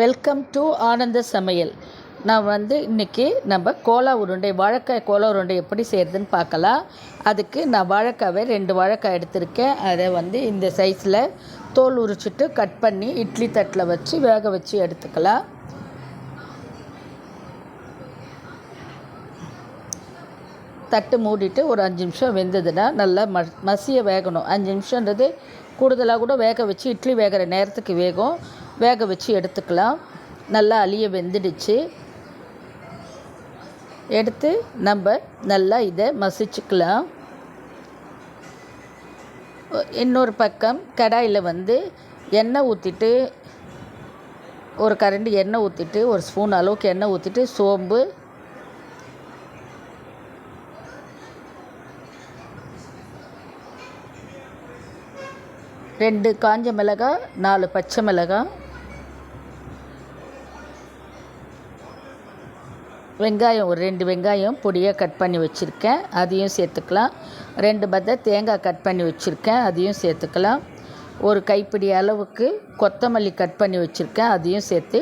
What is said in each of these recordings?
Welcome to ஆனந்த சமையல். நான் வந்து இன்றைக்கி நம்ம கோலா உருண்டை வாழைக்காய் கோலா உருண்டை எப்படி செய்கிறதுன்னு பார்க்கலாம். அதுக்கு நான் வாழைக்காவை ரெண்டு வாழைக்காய் எடுத்திருக்கேன். அதை வந்து இந்த சைஸில் தோல் உரிச்சிட்டு கட் பண்ணி இட்லி தட்டில் வச்சு வேக வச்சு எடுத்துக்கலாம். தட்டு மூடிட்டு ஒரு அஞ்சு நிமிஷம் வெந்ததுன்னா நல்லா ம மசிய வேகணும். அஞ்சு நிமிஷன்றது கூடுதலாக கூட வேக வச்சு இட்லி வேகிற நேரத்துக்கு வேகும். வேக வச்சு எடுத்துக்கலாம். நல்லா அழிய வெந்துடுச்சு. எடுத்து நம்ம நல்லா இதை மசிச்சுக்கலாம். இன்னொரு பக்கம் கடாயில் வந்து எண்ணெய் ஊற்றிட்டு ஒரு கரண்டி எண்ணெய் ஊற்றிட்டு ஒரு ஸ்பூன் அளவுக்கு எண்ணெய் ஊற்றிட்டு சோம்பு ரெண்டு காஞ்ச மிளகாய் நாலு பச்சை மிளகாய் வெங்காயம் ஒரு ரெண்டு வெங்காயம் பொடியாக கட் பண்ணி வச்சுருக்கேன். அதையும் சேர்த்துக்கலாம். ரெண்டு பதை தேங்காய் கட் பண்ணி வச்சுருக்கேன். அதையும் சேர்த்துக்கலாம். ஒரு கைப்பிடி அளவுக்கு கொத்தமல்லி கட் பண்ணி வச்சுருக்கேன். அதையும் சேர்த்து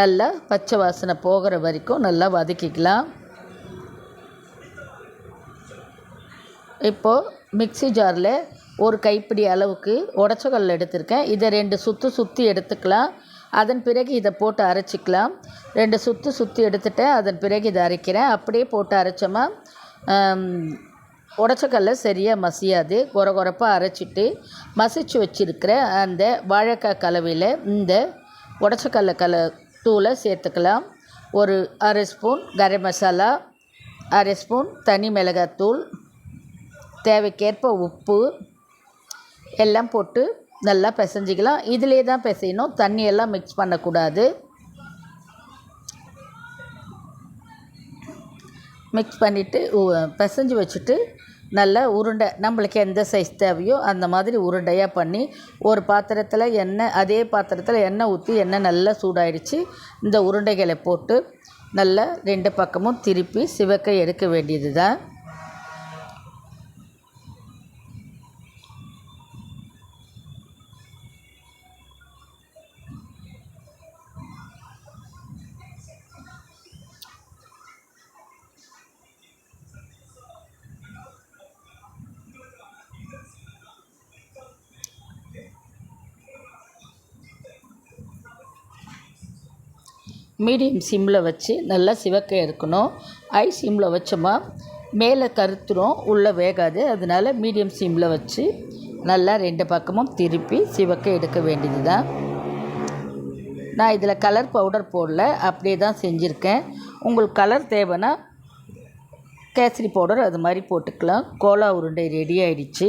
நல்லா பச்சை வாசனை போகிற வரைக்கும் நல்லா வதக்கிக்கலாம். இப்போது மிக்சி ஜாரில் ஒரு கைப்பிடி அளவுக்கு உடச்சக்கல் எடுத்திருக்கேன். இதை ரெண்டு சுற்று சுற்றி எடுத்துக்கலாம். அதன் பிறகு இதை போட்டு அரைச்சிக்கலாம். ரெண்டு சுற்று சுற்றி எடுத்துட்டு அதன் பிறகு இதை அரைக்கிறேன். அப்படியே போட்டு அரைச்சோமா உடச்சக்கல்ல சரியாக மசியாது. கொர கொரப்பாக அரைச்சிட்டு மசிச்சு வச்சுருக்கிற அந்த வாழைக்காய் கலவையில் இந்த உடச்சக்கல்ல கல தூளை சேர்த்துக்கலாம். ஒரு அரை ஸ்பூன் கரம் மசாலா அரை ஸ்பூன் தனி மிளகாத்தூள் தேவைக்கேற்ப உப்பு எல்லாம் போட்டு நல்லா பிசைஞ்சிக்கலாம். இதிலே தான் பிசையணும். தண்ணியெல்லாம் மிக்ஸ் பண்ணக்கூடாது. மிக்ஸ் பண்ணிவிட்டு பிசைஞ்சு வச்சுட்டு நல்லா உருண்டை நம்மளுக்கு எந்த சைஸ் தேவையோ அந்த மாதிரி உருண்டையாக பண்ணி ஒரு பாத்திரத்தில் எண்ணெய் அதே பாத்திரத்தில் எண்ணெய் ஊற்றி எண்ணெய் நல்லா சூடாயிடுச்சு. இந்த உருண்டைகளை போட்டு நல்லா ரெண்டு பக்கமும் திருப்பி சிவக்க எடுக்க வேண்டியது தான் மீடியம் சிம்மில் வச்சு நல்லா சிவக்க எடுக்கணும் ஹை சிம்மில் வச்சோமா மேலே கருத்துரும் உள்ளே வேகாது. அதனால் மீடியம் சிம்மில் வச்சு நல்லா ரெண்டு பக்கமும் திருப்பி சிவக்க எடுக்க வேண்டியது தான் நான் இதில் கலர் பவுடர் போடல அப்படியே தான் செஞ்சுருக்கேன். உங்களுக்கு கலர் தேவைன்னா கேசரி பவுடர் அது மாதிரி போட்டுக்கலாம். கோலா உருண்டை ரெடி ஆகிடுச்சு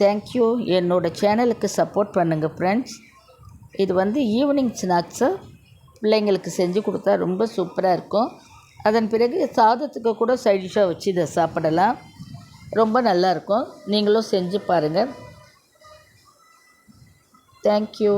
தேங்க்யூ என்னோடய சேனலுக்கு சப்போர்ட் பண்ணுங்கள் ஃப்ரெண்ட்ஸ் இது வந்து ஈவினிங் ஸ்நாக்ஸை பிள்ளைங்களுக்கு செஞ்சு கொடுத்தா ரொம்ப சூப்பராக இருக்கும். அதன் பிறகு சாதத்துக்கு கூட சைடிஷாக வச்சு இதை சாப்பிடலாம். ரொம்ப நல்லாயிருக்கும் நீங்களும் செஞ்சு பாருங்கள் தேங்க்யூ